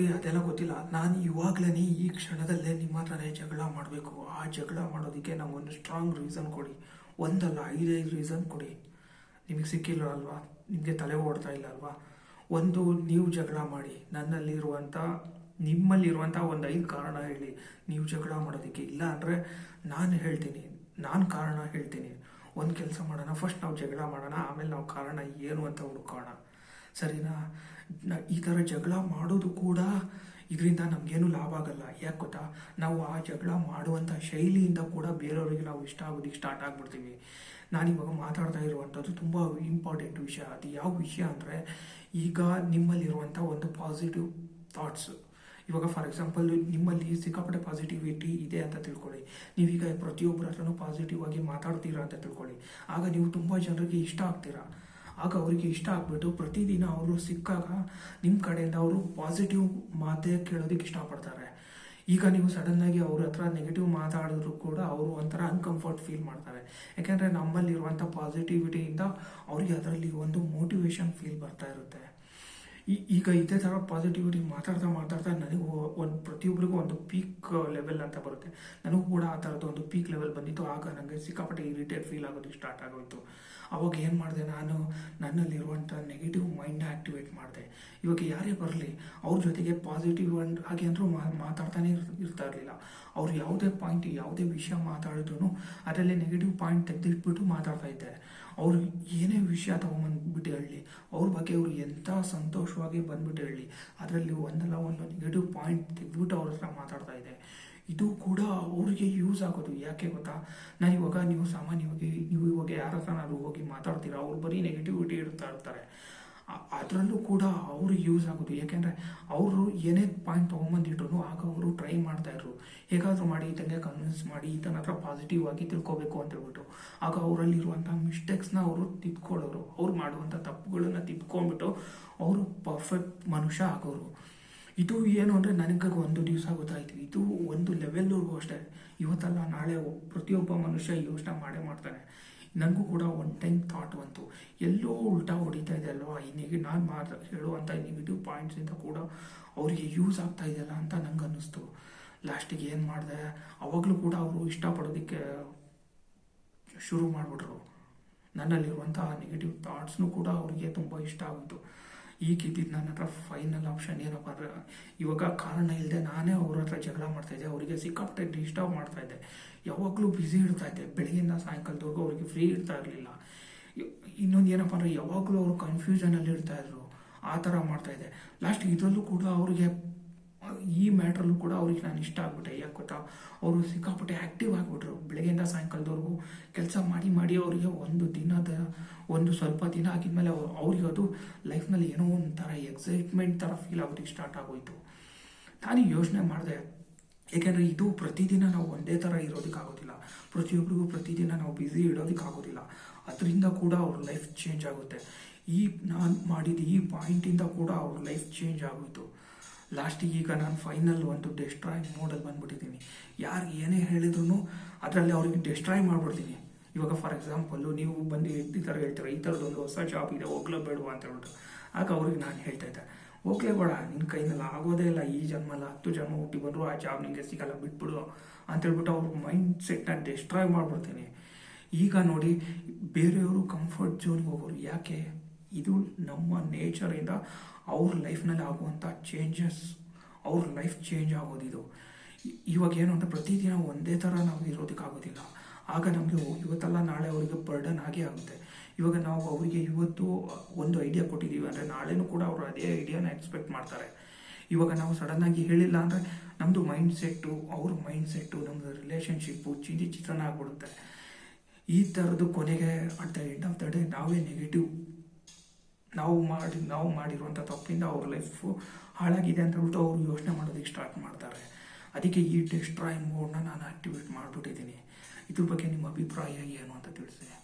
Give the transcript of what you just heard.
ನೋಡ್ರಿ ಅದೆಲ್ಲ ಗೊತ್ತಿಲ್ಲ. ನಾನು ಇವಾಗ್ಲೇ ಈ ಕ್ಷಣದಲ್ಲೇ ನಿಮ್ಮ ಹತ್ರನೇ ಜಗಳ ಮಾಡಬೇಕು. ಆ ಜಗಳ ಮಾಡೋದಕ್ಕೆ ನಾವು ಒಂದು ಸ್ಟ್ರಾಂಗ್ ರೀಸನ್ ಕೊಡಿ. ಒಂದಲ್ಲ ಐದೈದು ರೀಸನ್ ಕೊಡಿ. ನಿಮಗೆ ಸಿಕ್ಕಿಲ್ಲ ಅಲ್ವಾ? ನಿಮಗೆ ತಲೆ ಓಡ್ತಾ ಇಲ್ಲ ಅಲ್ವಾ? ಒಂದು, ನೀವು ಜಗಳ ಮಾಡಿ. ನನ್ನಲ್ಲಿರುವಂಥ, ನಿಮ್ಮಲ್ಲಿರುವಂಥ ಒಂದು ಐದು ಕಾರಣ ಹೇಳಿ. ನೀವು ಜಗಳ ಮಾಡೋದಕ್ಕೆ ಇಲ್ಲ ಅಂದರೆ ನಾನು ಹೇಳ್ತೀನಿ. ನಾನು ಕಾರಣ ಹೇಳ್ತೀನಿ. ಒಂದು ಕೆಲಸ ಮಾಡೋಣ ಫಸ್ಟ್ ನಾವು ಜಗಳ ಮಾಡೋಣ, ಆಮೇಲೆ ನಾವು ಕಾರಣ ಏನು ಅಂತ ಹುಡ್ಕೋಣ ಸರಿನಾ? ಈ ಥರ ಜಗಳ ಮಾಡೋದು ಕೂಡ ಇದರಿಂದ ನಮಗೇನು ಲಾಭ ಆಗಲ್ಲ. ಯಾಕೆ ಗೊತ್ತಾ? ನಾವು ಆ ಜಗಳ ಮಾಡುವಂಥ ಶೈಲಿಯಿಂದ ಕೂಡ ಬೇರೆಯವರಿಗೆ ನಾವು ಇಷ್ಟ ಆಗೋದಕ್ಕೆ ಸ್ಟಾರ್ಟ್ ನಾನು ನಾನಿವಾಗ ಮಾತಾಡ್ತಾ ಇರುವಂಥದ್ದು ತುಂಬ ಇಂಪಾರ್ಟೆಂಟ್ ವಿಷಯ. ಅದು ಯಾವ ವಿಷಯ ಅಂದರೆ, ಈಗ ನಿಮ್ಮಲ್ಲಿರುವಂಥ ಒಂದು ಪಾಸಿಟಿವ್ ಥಾಟ್ಸ್ ಇವಾಗ ಫಾರ್ ಎಕ್ಸಾಂಪಲ್ ನಿಮ್ಮಲ್ಲಿ ಸಿಕ್ಕಾಪಟ್ಟೆ ಪಾಸಿಟಿವಿಟಿ ಇದೆ ಅಂತ ತಿಳ್ಕೊಳ್ಳಿ. ನೀವೀಗ ಪ್ರತಿಯೊಬ್ಬರ ಹತ್ರನೂ ಪಾಸಿಟಿವ್ ಆಗಿ ಮಾತಾಡ್ತೀರಾ ಅಂತ ತಿಳ್ಕೊಳ್ಳಿ. ಆಗ ನೀವು ತುಂಬ ಜನರಿಗೆ ಇಷ್ಟ ಆಗ್ತೀರಾ? ಆಗ ಅವರಿಗೆ ಇಷ್ಟ ಆಗ್ಬಿಟ್ಟು ಪ್ರತಿದಿನ ಅವರು ಸಿಕ್ಕಾಗ ನಿಮ್ಮ ಕಡೆಯಿಂದ ಅವರು ಪಾಸಿಟಿವ್ ಮಾತೇ ಕೇಳೋದಕ್ಕೆ ಇಷ್ಟಪಡ್ತಾರೆ. ಈಗ ನೀವು ಸಡನ್ನಾಗಿ ಅವ್ರ ಹತ್ರ ನೆಗೆಟಿವ್ ಮಾತಾಡಿದ್ರು ಕೂಡ ಅವರು ಒಂಥರ ಅನ್ಕಂಫರ್ಟ್ ಫೀಲ್ ಮಾಡ್ತಾರೆ. ಯಾಕೆಂದರೆ ನಮ್ಮಲ್ಲಿರುವಂಥ ಪಾಸಿಟಿವಿಟಿಯಿಂದ ಅವ್ರಿಗೆ ಅದರಲ್ಲಿ ಒಂದು ಮೋಟಿವೇಶನ್ ಫೀಲ್ ಬರ್ತಾ ಇರುತ್ತೆ. ಈಗ ಇದೇ ಥರ ಪಾಸಿಟಿವಿಟಿ ಮಾತಾಡ್ತಾ ಮಾತಾಡ್ತಾ ನನಗೂ ಒಂದು ಪ್ರತಿಯೊಬ್ಬರಿಗೂ ಒಂದು ಪೀಕ್ ಲೆವೆಲ್ ಅಂತ ಬರುತ್ತೆ. ನನಗೂ ಕೂಡ ಆ ಥರದ್ದು ಒಂದು ಪೀಕ್ ಲೆವೆಲ್ ಬಂದಿತ್ತು. ಆಗ ನನಗೆ ಸಿಕ್ಕಾಪಟ್ಟೆ ಇರಿಟೇಟ್ ಫೀಲ್ ಆಗೋದಕ್ಕೆ ಸ್ಟಾರ್ಟ್ ಆಗೋಯಿತು. ಅವಾಗ ಏನು ಮಾಡಿದೆ ನಾನು? ನನ್ನಲ್ಲಿರುವಂಥ ನೆಗೆಟಿವ್ ಮೈಂಡ್ ಇವಾಗ ಯಾರೇ ಬರಲಿ, ಅವ್ರ ಜೊತೆಗೆ ಪಾಸಿಟಿವ್ ಅಂಡ್ ಹಾಗೆ ಅಂದರೂ ಮಾತಾಡ್ತಾನೆ ಇರ್- ಇರ್ತಾ ಇರಲಿಲ್ಲ. ಅವ್ರು ಯಾವುದೇ ಪಾಯಿಂಟ್ ಯಾವುದೇ ವಿಷಯ ಮಾತಾಡಿದ್ರು ಅದರಲ್ಲಿ ನೆಗೆಟಿವ್ ಪಾಯಿಂಟ್ ತೆಗೆದಿಟ್ಬಿಟ್ಟು ಮಾತಾಡ್ತಾ ಇದ್ದಾರೆ. ಅವ್ರು ಏನೇ ವಿಷಯ ತೊಗೊಂಬಂದ್ಬಿಟ್ಟು ಹೇಳಲಿ ಅವ್ರ ಬಗ್ಗೆ ಅವ್ರು ಎಂಥ ಸಂತೋಷವಾಗಿ ಬಂದ್ಬಿಟ್ಟು ಹೇಳಲಿ ಅದರಲ್ಲಿ ಒಂದಲ್ಲ ಒಂದು ನೆಗೆಟಿವ್ ಪಾಯಿಂಟ್ ತೆಗೆದ್ಬಿಟ್ಟು ಅವ್ರ ಹತ್ರ ಮಾತಾಡ್ತಾ ಇದೆ. ಇದು ಕೂಡ ಅವರಿಗೆ ಯೂಸ್ ಆಗೋದು. ಯಾಕೆ ಗೊತ್ತಾ? ನಾನು ಇವಾಗ ನೀವು ಸಾಮಾನ್ಯವಾಗಿ, ನೀವು ಇವಾಗ ಯಾರ ಹತ್ರನಾದ್ರು ಹೋಗಿ ಮಾತಾಡ್ತೀರಾ? ಅವ್ರು ಬರೀ ನೆಗೆಟಿವಿಟಿ ಇರ್ತಾ ಇರ್ತಾರೆ. ಅದರಲ್ಲೂ ಕೂಡ ಅವರು ಯೂಸ್ ಆಗೋದು. ಯಾಕೆಂದರೆ ಅವರು ಏನೇ ಪಾಯಿಂಟ್ ತೊಗೊಂಬಂದಿಟ್ರು ಆಗ ಅವರು ಟ್ರೈ ಮಾಡ್ತಾ ಇದ್ರು. ಹೇಗಾದರೂ ಮಾಡಿ, ಈತನಿಗೆ ಕನ್ವಿನ್ಸ್ ಮಾಡಿ, ಈತನ ಹತ್ರ ಪಾಸಿಟಿವ್ ಆಗಿ ತಿಳ್ಕೊಬೇಕು ಅಂತ ಹೇಳ್ಬಿಟ್ಟು. ಆಗ ಅವರಲ್ಲಿರುವಂಥ ಮಿಸ್ಟೇಕ್ಸ್ನ ಅವರು ತಿದ್ಕೊಳ್ಳೋರು. ಅವ್ರು ಮಾಡುವಂಥ ತಪ್ಪುಗಳನ್ನ ತಿದ್ಕೊಂಡ್ಬಿಟ್ಟು ಅವರು ಪರ್ಫೆಕ್ಟ್ ಮನುಷ್ಯ ಆಗೋರು. ಇದು ಏನು ಅಂದರೆ ನನಗೆ ಒಂದು ದಿವಸ ಗೊತ್ತಾಯಿತು. ಇದು ಒಂದು ಲೆವೆಲ್ವರೆಗೂ ಅಷ್ಟೇ. ಇವತ್ತಲ್ಲ, ನಾಳೆ ಪ್ರತಿಯೊಬ್ಬ ಮನುಷ್ಯ ಯೋಚನೆ ಮಾಡೇ ಮಾಡ್ತಾನೆ. ನನಗೂ ಕೂಡ ಒನ್ ಟೈಮ್ ಥಾಟ್ ಬಂತು. ಎಲ್ಲೋ ಉಲ್ಟಾ ಹೊಡಿತಾ ಇದೆ ಅಲ್ವಾ? ಈ ನೆಗೆ ನಾನು ಮಾತ್ರ ಹೇಳುವಂಥ ನೆಗೆಟಿವ್ ಪಾಯಿಂಟ್ಸಿಂದ ಕೂಡ ಅವರಿಗೆ ಯೂಸ್ ಆಗ್ತಾ ಇದೆಯಲ್ಲ ಅಂತ ನಂಗೆ ಅನ್ನಿಸ್ತು. ಲಾಸ್ಟಿಗೆ ಏನು ಮಾಡಿದೆ? ಅವಾಗಲೂ ಕೂಡ ಅವರು ಇಷ್ಟಪಡೋದಕ್ಕೆ ಶುರು ಮಾಡಿಬಿಟ್ರು. ನನ್ನಲ್ಲಿರುವಂಥ ನೆಗೆಟಿವ್ ಥಾಟ್ಸ್ನು ಕೂಡ ಅವರಿಗೆ ತುಂಬ ಇಷ್ಟ ಆಗೋಯ್ತು. ಈಗ ಇದ್ದಿದ್ದು ನನ್ನ ಹತ್ರ ಫೈನಲ್ ಆಪ್ಷನ್ ಏನಪ್ಪ ಅಂದರೆ, ಇವಾಗ ಕಾರಣ ಇಲ್ಲದೆ ನಾನೇ ಅವ್ರ ಹತ್ರ ಜಗಳ ಮಾಡ್ತಾ ಇದ್ದೆ, ಅವರಿಗೆ ಸಿಕ್ಕಾಪಟ್ಟೆ ಡಿಸ್ಟರ್ಬ್ ಮಾಡ್ತಾ ಇದ್ದೆ. ಯಾವಾಗಲೂ ಬ್ಯುಸಿ ಇರ್ತಾ ಇದ್ದೆ. ಬೆಳಗಿಂದ ಸಾಯಂಕಾಲದವರೆಗೂ ಅವರಿಗೆ ಫ್ರೀ ಇರ್ತಾ ಇರಲಿಲ್ಲ. ಇನ್ನೊಂದು ಏನಪ್ಪ ಅಂದರೆ ಯಾವಾಗಲೂ ಅವರು ಕನ್ಫ್ಯೂಷನಲ್ಲಿ ಇರ್ತಾ ಇದ್ರು. ಆ ಥರ ಮಾಡ್ತಾ ಇದ್ದೆ. ಲಾಸ್ಟ್ ಇದರಲ್ಲೂ ಕೂಡ ಅವರಿಗೆ ಈ ಮ್ಯಾಟ್ರಲ್ಲೂ ಕೂಡ ಅವ್ರಿಗೆ ನಾನು ಇಷ್ಟ ಆಗ್ಬಿಟ್ಟೆ. ಯಾಕೆ ಗೊತ್ತಾ? ಅವರು ಸಿಕ್ಕಾಪಟ್ಟೆ ಆ್ಯಕ್ಟಿವ್ ಆಗಿಬಿಟ್ರು. ಬೆಳಗ್ಗೆಯಿಂದ ಸಾಯಂಕಾಲದವರೆಗೂ ಕೆಲಸ ಮಾಡಿ ಮಾಡಿ ಅವರಿಗೆ ಒಂದು ದಿನದ, ಒಂದು ಸ್ವಲ್ಪ ದಿನ ಆಗಿದ್ಮೇಲೆ ಅವ್ರು- ಅವ್ರಿಗೆ ಅದು ಲೈಫ್ನಲ್ಲಿ ಏನೋ ಒಂಥರ ಎಕ್ಸೈಟ್ಮೆಂಟ್ ಥರ ಫೀಲ್ ಆಗೋದಕ್ಕೆ ಸ್ಟಾರ್ಟ್ ಆಗೋಯ್ತು. ನಾನು ಯೋಚನೆ ಮಾಡಿದೆ. ಏಕೆಂದರೆ ಇದು ಪ್ರತಿದಿನ ನಾವು ಒಂದೇ ಥರ ಇರೋದಕ್ಕಾಗೋದಿಲ್ಲ ಪ್ರತಿಯೊಬ್ಬರಿಗೂ ಪ್ರತಿದಿನ ನಾವು ಬ್ಯುಸಿ ಇಡೋದಕ್ಕಾಗೋದಿಲ್ಲ ಅದರಿಂದ ಕೂಡ ಅವ್ರ ಲೈಫ್ ಚೇಂಜ್ ಆಗುತ್ತೆ. ಈ ನಾನು ಮಾಡಿದ ಈ ಪಾಯಿಂಟಿಂದ ಕೂಡ ಅವ್ರ ಲೈಫ್ ಚೇಂಜ್ ಆಗೋಯ್ತು. ಲಾಸ್ಟಿಗೆ ಈಗ ನಾನು ಫೈನಲ್ ಒಂದು ಡೆಸ್ಟ್ರಾಯ್ ಮೋಡಲ್ಲಿ ಬಂದ್ಬಿಟ್ಟಿದ್ದೀನಿ. ಯಾರು ಏನೇ ಹೇಳಿದ್ರು ಅದರಲ್ಲಿ ಅವ್ರಿಗೆ ಡೆಸ್ಟ್ರಾಯ್ ಮಾಡ್ಬಿಡ್ತೀನಿ. ಇವಾಗ ಫಾರ್ ಎಕ್ಸಾಂಪಲ್ಲು ನೀವು ಬಂದು ಈ ಥರ ಹೇಳ್ತೀರ, ಈ ಥರದ್ದು ಒಂದು ಹೊಸ ಜಾಬ್ ಇದೆ ಹೋಗ್ಲೇಬೇಡವಾ ಅಂತ ಹೇಳ್ಬಿಟ್ಟು. ಆಗ ಅವ್ರಿಗೆ ನಾನು ಹೇಳ್ತಾ ಇದ್ದೆ ಹೋಗ್ಲೇಬೇಡ ನಿನ್ನ ಕೈನಲ್ಲಿ ಆಗೋದೇ ಇಲ್ಲ, ಈ ಜನ್ಮಲ್ಲ, ಹತ್ತು ಜನ್ಮ ಹುಟ್ಟಿ ಆ ಜಾಬ್ ನಿಮಗೆ ಸಿಗಲ್ಲ, ಬಿಟ್ಬಿಡು ಅಂತ ಹೇಳ್ಬಿಟ್ಟು ಅವ್ರ ಮೈಂಡ್ ಸೆಟ್ನ ಡೆಸ್ಟ್ರಾಯ್ ಮಾಡ್ಬಿಡ್ತೀನಿ. ಈಗ ನೋಡಿ, ಬೇರೆಯವರು ಕಂಫರ್ಟ್ ಝೋನ್ಗೆ ಹೋಗೋರು ಯಾಕೆ? ಇದು ನಮ್ಮ ನೇಚರಿಂದ ಅವ್ರ ಲೈಫ್ನಲ್ಲಿ ಆಗುವಂಥ ಚೇಂಜಸ್ ಅವ್ರ ಲೈಫ್ ಚೇಂಜ್ ಆಗೋದಿದು ಇದು. ಇವಾಗ ಏನು ಅಂದರೆ ಪ್ರತಿದಿನ ಒಂದೇ ಥರ ನಾವು ಇರೋದಕ್ಕಾಗೋದಿಲ್ಲ ಆಗ ನಮಗೆ ಇವತ್ತಲ್ಲ ನಾಳೆ ಅವರಿಗೆ ಬರ್ಡನ್ ಆಗೇ ಆಗುತ್ತೆ. ಇವಾಗ ನಾವು ಅವರಿಗೆ ಇವತ್ತು ಒಂದು ಐಡಿಯಾ ಕೊಟ್ಟಿದ್ದೀವಿ ಅಂದರೆ ನಾಳೆನೂ ಕೂಡ ಅವರು ಅದೇ ಐಡಿಯಾನ ಎಕ್ಸ್ಪೆಕ್ಟ್ ಮಾಡ್ತಾರೆ. ಇವಾಗ ನಾವು ಸಡನ್ನಾಗಿ ಹೇಳಿಲ್ಲ ಅಂದರೆ ನಮ್ಮದು ಮೈಂಡ್ ಸೆಟ್ಟು ಅವ್ರ ಮೈಂಡ್ ಸೆಟ್ಟು ನಮ್ಮದು ರಿಲೇಷನ್ಶಿಪ್ಪು ಚಿಂದಿ ಚಿತ್ರಣ ಆಗ್ಬಿಡುತ್ತೆ. ಈ ಥರದ್ದು ಕೊನೆಗೆ at the end of the day ನಾವೇ ನೆಗೆಟಿವ್ ನಾವು ಮಾಡಿ, ನಾವು ಮಾಡಿರುವಂಥ ತಪ್ಪಿಂದ ಅವ್ರ ಲೈಫು ಹಾಳಾಗಿದೆ ಅಂತ ಹೇಳ್ಬಿಟ್ಟು ಅವರು ಯೋಚನೆ ಮಾಡೋದಕ್ಕೆ ಸ್ಟಾರ್ಟ್ ಮಾಡ್ತಾರೆ. ಅದಕ್ಕೆ ಈ ಡಿಸ್ಟ್ರಾಯ್ ಮೋಡ್ನ ನಾನು ಆಕ್ಟಿವೇಟ್ ಮಾಡಿಬಿಟ್ಟಿದ್ದೀನಿ. ಇದ್ರ ಬಗ್ಗೆ ನಿಮ್ಮ ಅಭಿಪ್ರಾಯ ಏನು ಅಂತ ತಿಳಿಸಿ.